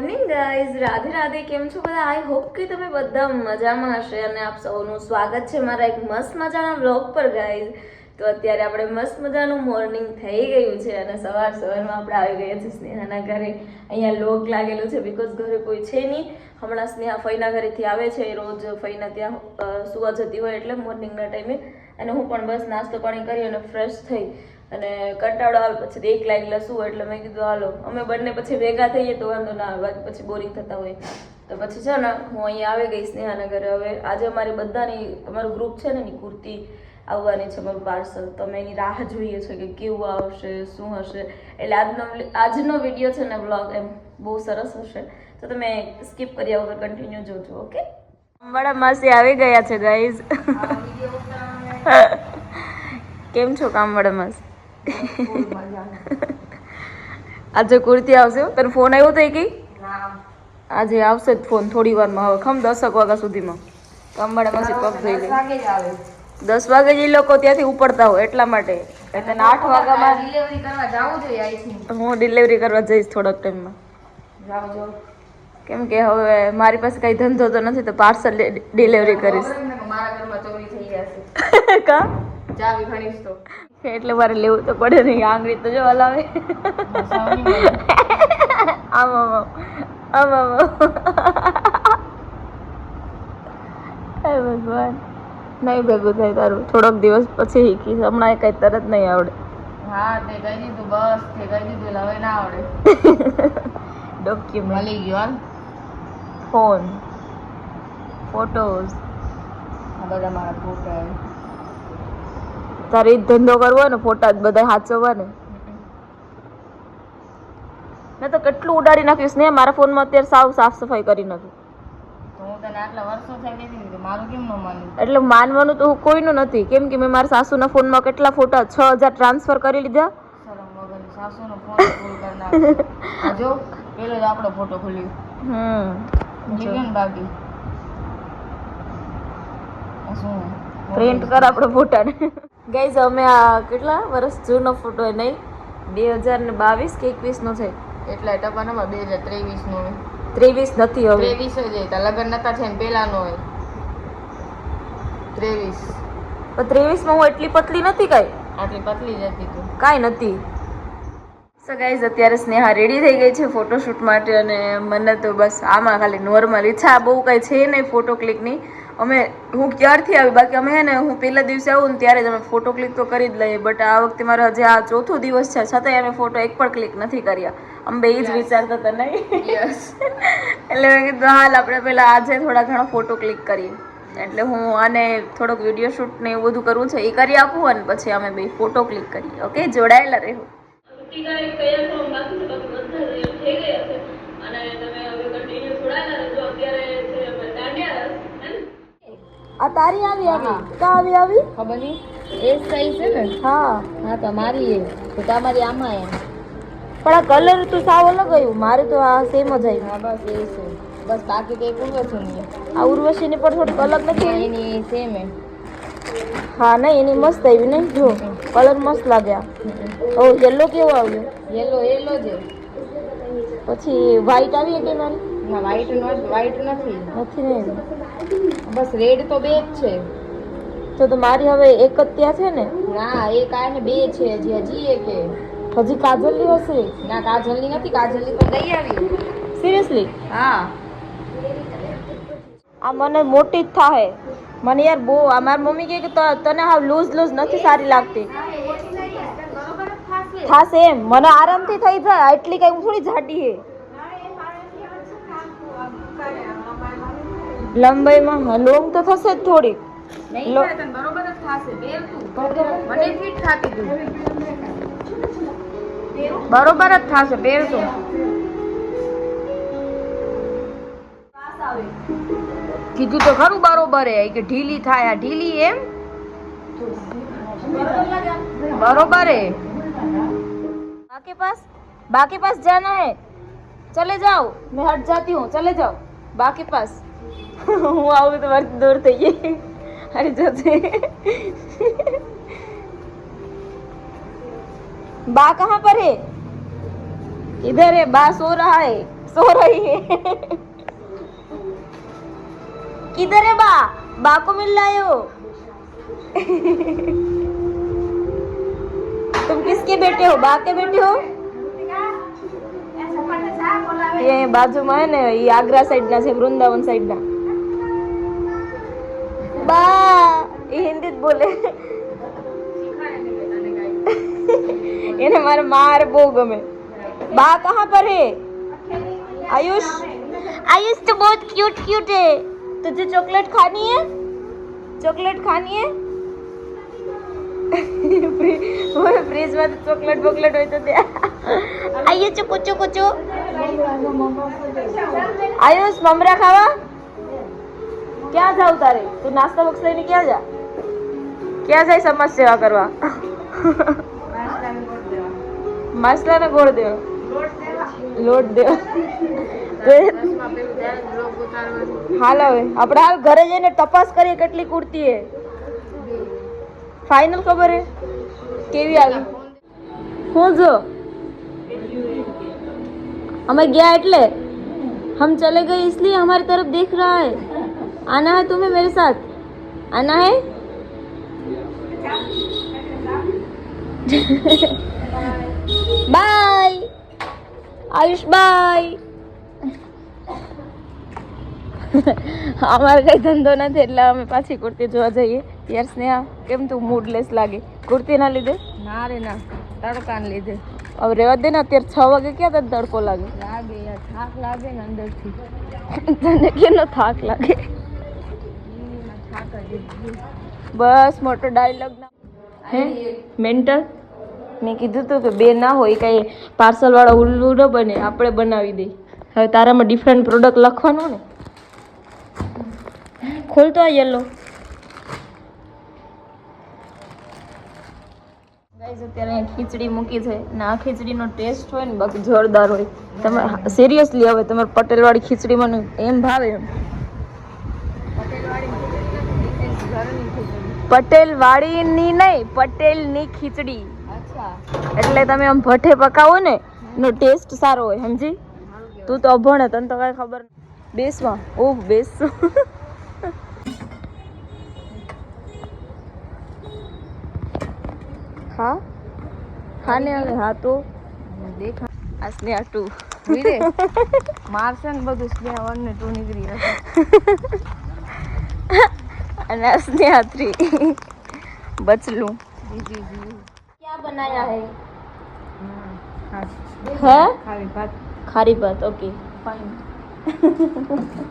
Morning guys Radhe Radhe, કેમ છો બધા? આઈ હોપ કે તમે બધા મજામાં હશે અને આપ સૌનું સ્વાગત છે મારા એક મસ્ત મજાના વ્લોગ પર ગાઈઝ તો અત્યારે આપણે મસ્ત મજાનું મોર્નિંગ થઈ ગયું છે અને સવાર સવારમાં આપણે આવી ગયા છે સ્નેહાના ઘરે. અહીંયા લોક લાગેલું છે બિકોઝ ઘરે કોઈ છે નહીં. હમણાં સ્નેહા ફઈના ઘરેથી આવે છે. રોજ ફઈના ત્યાં સુવા જતી હોય એટલે મોર્નિંગના ટાઈમે અને હું પણ બસ નાસ્તો પાણી કરી અને ફ્રેશ થઈ. અને કંટાળો આવે પછી તો લાઈન લસું એટલે મેં કીધું હાલો અમે બંને પછી ભેગા થઈએ તો વાંધો ના આવે પછી બોરિંગ થતા હોય. તો પછી છે ને હું અહીંયા આવી ગઈ સ્નેહાનગર. હવે આજે અમારી બધાની અમારું ગ્રુપ છે ને એની કુર્તી આવવાની છે અમારું પાર્સલ તો અમે એની રાહ જોઈએ છે કે કેવું આવશે શું હશે. એટલે આજનો આજનો વીડિયો છે ને બ્લોગ એમ બહુ સરસ હશે. તો તમે સ્કીપ કર્યા વગર કન્ટિન્યુ જોજો ઓકે અંબાડા માસી આવી ગયા છે ગાઈઝ કેમ છો કામવાળા માસી? આજે કુર્તી આવશે હો. તને ફોન આવ્યો તો એ કઈ? આજે આવશે જ ફોન થોડી વારમાં. હવે ખમ દસક વાગ્યા સુધીમાં. કામવાડા પછી પગ થઈ ગઈ દસ વાગે જ એ લોકો ત્યાંથી ઉપડતા હોય એટલા માટે. એટલે આઠ વાગ્યામાં ડિલિવરી કરવા જવું જોઈએ હું ડિલિવરી કરવા જઈશ થોડાક ટાઈમમાં કેમ કે હવે મારી પાસે કઈ ધંધો તો નથી તો પાર્સલ ડિલિવરી કરીશ. મારા ઘરમાં ચોરી થઈ જશે કા? ચાવી ભણીશ તો. એટલે મારે લેવું તો પડે નહીં. આંગળી તો જો હલાવે. આમ આમ આમ. આમ ભગવાન. નહીં ભેગું થાય તારું. થોડોક દિવસ પછી શીખીશ. હમણાં કઈ તરત નહીં આવડે. હા તે કહી દીધું બસ તે કહી દીધું હવે ના આવડે. ડોક્યુમેન્ટ મળી ગયું ફોન ફોટોઝ આ બધા મારા ફોટા. તારે ધંધો કરવો ને ફોટા જ બધા સાચવવા ને મેં તો કેટલું ઉડાડી નાખ્યું ને મારા ફોનમાં અત્યારે સાવ સાફ સફાઈ કરી નાખી. તો હું તને આટલા વર્ષો થઈ ગઈ હતી ને તો મારું કેમ ન માન્યું? એટલે માનવાનું તો હું કોઈનું નથી. કેમ કે મેં મારા સાસુના ફોનમાં કેટલા ફોટા છ હજાર ટ્રાન્સફર કરી લીધા. નાખ્યો જો પેલો જ આપણો ફોટો ખોલ્યો. હમ. બાકી. પ્રિન્ટ કર આપણો ફોટાને. ગાઈઝ અમે આ કેટલા વર્ષ જૂનો ફોટો એ નહીં? બે હજાર ને બાવીસ કે એકવીસનો છે? એટલા ટપાનામાં બે હજાર ત્રેવીસ નો હોય. ત્રેવીસ નથી હવે. ત્રેવીસ જ હતા લગ્ન નતા છે ને પેલાનો હોય. ત્રેવીસ. પણ ત્રેવીસમાં હું એટલી પતલી નથી કાંઈ? આટલી પતલી જ હતી તું. કાંઈ નથી. સો ગાઈઝ અત્યારે સ્નેહા રેડી થઈ ગઈ છે ફોટોશૂટ માટે અને મને તો બસ આમાં ખાલી નોર્મલ ઈચ્છા બહુ કાંઈ છે નહીં ફોટો ક્લિકની અમે હું ક્યારથી આવી? બાકી અમે હે ને હું પહેલા દિવસે આવું ને ત્યારે જ અમે ફોટો ક્લિક તો કરી જ લઈએ. બટ આ વખતે મારો હજી આ ચોથો દિવસ છે છતાંય અમે ફોટો એક પણ ક્લિક નથી કર્યા. અમે બે જ વિચારતા હતા નહીં? એટલે મેં કીધું હાલ આપણે પહેલાં આજે થોડા ઘણા ફોટો ક્લિક કરીએ. એટલે હું આને થોડોક વીડિયો શૂટ ને એવું બધું કરવું છે એ કરી આપું અને પછી અમે બે ફોટો ક્લિક કરીએ. ઓકે જોડાયેલા રહેવું આ તારી આવી આવી? કા આવી આવી? ખબર નહીં? એ સાઈઝ છે ને? હા. હા તો મારી એ. તો તમારી આમાં એમ. પણ આ કલર તો સાવ અલગ આવ્યું. મારે તો આ સેમ જ આવ્યું. હા બસ એ છે. બસ બાકી તો એક ઉર્વશ નહીં આ ઉર્વશીની પણ થોડીક અલગ નથી એની સેમ એમ. હા નહીં એની મસ્ત આવી નહીં? જો. કલર મસ્ત લાગ્યા. ઓ યલો કેવો આવ્યો? યેલો યલો જે. પછી વ્હાઈટ આવી હતી મારી? ના વ્હાઈટ વ્હાઈટ નથી. નથી ને બસ રેડ તો બે જ છે. તો તો મારી હવે એક જ ત્યાં છે ને? ના એક આ ને બે છે હજી હજી એક હજી કાજલની હશે? ના કાજલની નથી કાજલની તો ગઈ આવી. સિરિયસલી હા. આ મને મોટી જ થાહે. મને યાર બહુ મારી મમ્મી કહે કે તને હાવ લૂઝ લૂઝ નથી સારી લાગતી. થાશે એમ. મને આરામથી થઈ જાય એટલી કઈ હું થોડી જાડી હે. લંબાઈમાં હા, લોંગ તો થશે જ થોડીક. બરોબર જ થાશે. મને ફિટ થાતી બરોબર જ થશે પહેરશું કીધું તો ખરું બરોબર હે કે ઢીલી થાય આ ઢીલી એમ બરોબર હે बा के पास बा के पास जाना है चले जाओ मैं हट जाती हूँ चले जाओ बा के पास હું આવું તો મારી દૂર થઈ ગઈ અરે જશે बा कहाँ पर है इधर है बा सो रहा है सो रही है किधर है बा बा को मिल रहा तुम किसके बेटे हो? बा के बेटे हो? ये बाजूમાં હે ને એ साइड સાઈડ ના છે વૃંદાવન સાઈડ ના બા એ હિન્દી बोले। બોલે એને मार માર બહુ बा कहाँ पर है? आयुष आयुष तो बहुत क्यूट क्यूट है। तुझे चॉकलेट खानी है चॉकलेट खानी है फ्रीज में तो चॉकलेट वॉकलेट હોય તો દે આયુષ ચુકુ ચુકુ ચુ આયુષ મમરા ખાવા ક્યાં જાવ તારે તું નાસ્તા બોક્સ લઈને ક્યાં જા ક્યાં જાય સમાજ સેવા કરવા માસલાને ગોળ દેવો લોટ દેવો તો એ- હાલ હવે આપણે હાલ ઘરે જઈને તપાસ કરીએ કેટલી કુર્તી હે ફાઇનલ ખબર હે કેવી આવી હું જો અમે ગયા એટલે हम चले गए इसलिए हमारी तरफ देख रहा है आना है तुम्हें मेरे साथ आना है बाय आयुष बाय અમારે કઈ ધંધો નથી એટલે અમે પાછી કુર્તી જોવા જઈએ. યાર સ્નેહા કેમ તું મૂડલેસ લાગે? કુર્તી ના લીધે? ના રે ના. તડકાને લીધે. હવે રેવા દે ને અત્યારે છ વાગે ક્યાં તને તડકો લાગે? લાગે યાર થાક લાગે ને અંદરથી. તને કેનો થાક લાગે? બસ મોટો ડાયલોગ ના. હે? મેન્ટલ મેં કીધું તું કે બે ના હોય કઈ પાર્સલ ઉલ્લું ઉલ્લુ ન બને આપણે બનાવી દઈ હવે તારામાં ડિફરન્ટ પ્રોડક્ટ લખવાનું ને? ખોલતો આ યલો ગાઈઝ અત્યારે અહીંયા ખીચડી મૂકી છે આ ખીચડીનો ટેસ્ટ હોય ને બાકી જોરદાર હોય. તમે સિરિયસલી હવે તમારે પટેલવાળી ખીચડી મને એમ ભાવે એમ. પટેલ નહીં, પટેલની ખીચડી. એટલે તમે આમ ભઠ્ઠે પકાવો ને, એનો ટેસ્ટ સારો હોય, સમજી? તું તો અભણ તને તો કઈ ખબર બેસવા. ઓહ બેસ હા? હા ને હવે હા તો? દેખા આ સ્નેહા ટુ. વીરે? મારશે ને બધું સ્નેહ વન ને ટુ નીકળી જશે. અને આ સ્નેહા થ્રી. બચલું. જી જી જી ક્યાં બનાયા હે? હા. ખાલી ભાત. ખારી ભાત ઓકે. ફાઇન.